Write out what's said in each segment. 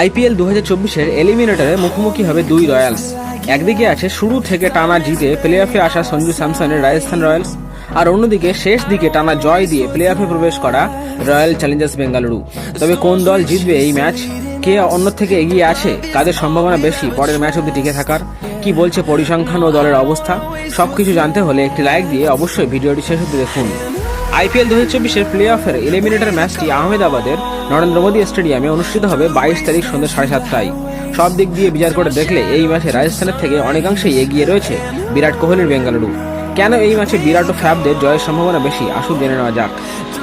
IPL দু হাজার চব্বিশের এলিমিনেটরে মুখোমুখি হবে দুই রয়্যালস। একদিকে আছে শুরু থেকে টানা জিতে প্লে অফে আসা সঞ্জু স্যামসনের রাজস্থান রয়্যালস, আর অন্যদিকে শেষ দিকে টানা জয় দিয়ে প্লে অফে প্রবেশ করা রয়্যাল চ্যালেঞ্জার্স বেঙ্গালুরু। তবে কোন দল জিতবে এই ম্যাচ, কে অন্য থেকে এগিয়ে আছে কাদের সম্ভাবনা বেশি, পরের ম্যাচ অব্দি টিকে থাকার। কি বলছে পরিসংখ্যান ও দলের অবস্থা? সবকিছু জানতে হলে একটি লাইক দিয়ে অবশ্যই ভিডিওটি শেষ অবধি দেখুন। আইপিএল দু হাজার চব্বিশের প্লে অফের এলিমিনেটর ম্যাচটি আহমেদাবাদের নরেন্দ্র মোদী স্টেডিয়ামে অনুষ্ঠিত হবে বাইশ তারিখ সন্ধ্যা সাড়ে সাতটায়। সব দিক দিয়ে বিচার করে দেখলে এই ম্যাচে রাজস্থানের থেকে অনেকাংশেই এগিয়ে রয়েছে বিরাট কোহলির বেঙ্গালুরু। কেন এই ম্যাচে বিরাট ও ফ্যাবদের জয়ের সম্ভাবনা বেশি? আসুন জেনে নেওয়া যাক।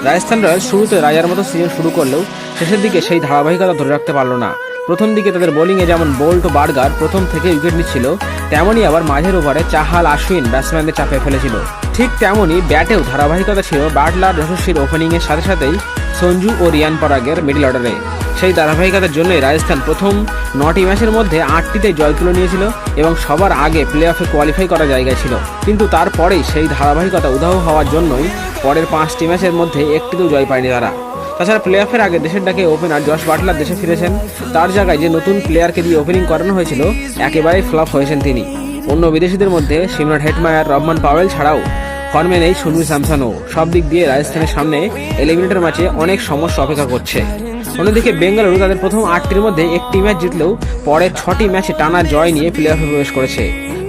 রাজস্থান রয়্যালস শুরুতে রাজার মতো সিজন শুরু করলেও শেষের দিকে সেই ধারাবাহিকতা ধরে রাখতে পারল না। প্রথম দিকে তাদের বোলিংয়ে যেমন বোল্ট ও বার্গার প্রথম থেকে উইকেট নিচ্ছিল, তেমনই আবার মাঝের ওভারে চাহাল আশ্বিন ব্যাটসম্যানদের চাপে ফেলেছিল। ঠিক তেমনই ব্যাটেও ধারাবাহিকতা ছিল বাটলার যশস্বীর ওপেনিংয়ের সাথে সাথেই সঞ্জু ও রিয়ান পরাগের মিডল অর্ডারে সেই ধারাবাহিকতার জন্যই রাজস্থান প্রথম নটি ম্যাচের মধ্যে আটটিতে জয় তুলে নিয়েছিল এবং সবার আগে প্লে অফে কোয়ালিফাই করার জায়গায় ছিল। কিন্তু তারপরেই সেই ধারাবাহিকতা উধাও হওয়ার জন্যই পরের পাঁচটি ম্যাচের মধ্যে একটিতেও জয় পায়নি তারা। তাছাড়া প্লে অফের আগে দেশের ডাকে ওপেনার জশ বাটলার দেশে ফিরেছেন। তার জায়গায় যে নতুন প্লেয়ারকে দিয়ে ওপেনিং করানো হয়েছিল, একেবারেই ফ্লপ হয়েছেন তিনি। অন্য বিদেশিদের মধ্যে সিমরন হেটমায়ার রহমান পাওয়েল ছাড়াও ফর্মে নেই সঞ্জু স্যামসনও সব দিক দিয়ে রাজস্থানের সামনে এলিমিনেটর ম্যাচে অনেক সমস্যা অপেক্ষা করছে। অন্যদিকে বেঙ্গালুরু তাদের প্রথম আটটির মধ্যে একটি ম্যাচ জিতলেও পরের ছটি ম্যাচে টানা জয় নিয়ে প্লে অফে প্রবেশ করেছে।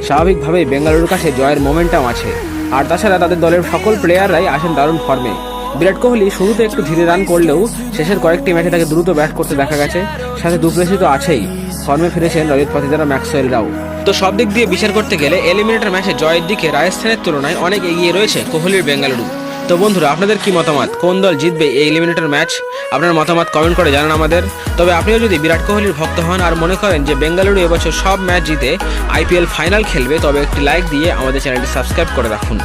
স্বাভাবিকভাবেই বেঙ্গালুরুর কাছে জয়ের মোমেন্টাম আছে। আর তাছাড়া তাদের দলের সকল প্লেয়াররাই আসেন দারুণ ফর্মে বিরাট কোহলি শুরুতে একটু ধীরে রান করলেও শেষের কয়েকটি ম্যাচে তাকে দ্রুত ব্যাট করতে দেখা গেছে। সাথে দুপ্রেসি তো আছেই। ফর্মে ফিরেছেন রজত পাতিদারা ম্যাক্সওয়েলরাও তো সব দিক দিয়ে বিচার করতে গেলে এলিমিনেটর ম্যাচে জয়ের দিকে রাজস্থানের তুলনায় অনেক এগিয়ে রয়েছে কোহলির বেঙ্গালুরু। তো বন্ধুরা, আপনাদের কি মতামত? কোন দল জিতবে এই এলিমিনেটর ম্যাচ আপনার মতামত কমেন্ট করে জানান আমাদের। তবে আপনিও যদি বিরাট কোহলির ভক্ত হন আর মনে করেন যে বেঙ্গালুরু এবছর সব ম্যাচ জিতে আইপিএল ফাইনাল খেলবে, তবে একটি লাইক দিয়ে আমাদের চ্যানেলটি সাবস্ক্রাইব করে রাখুন।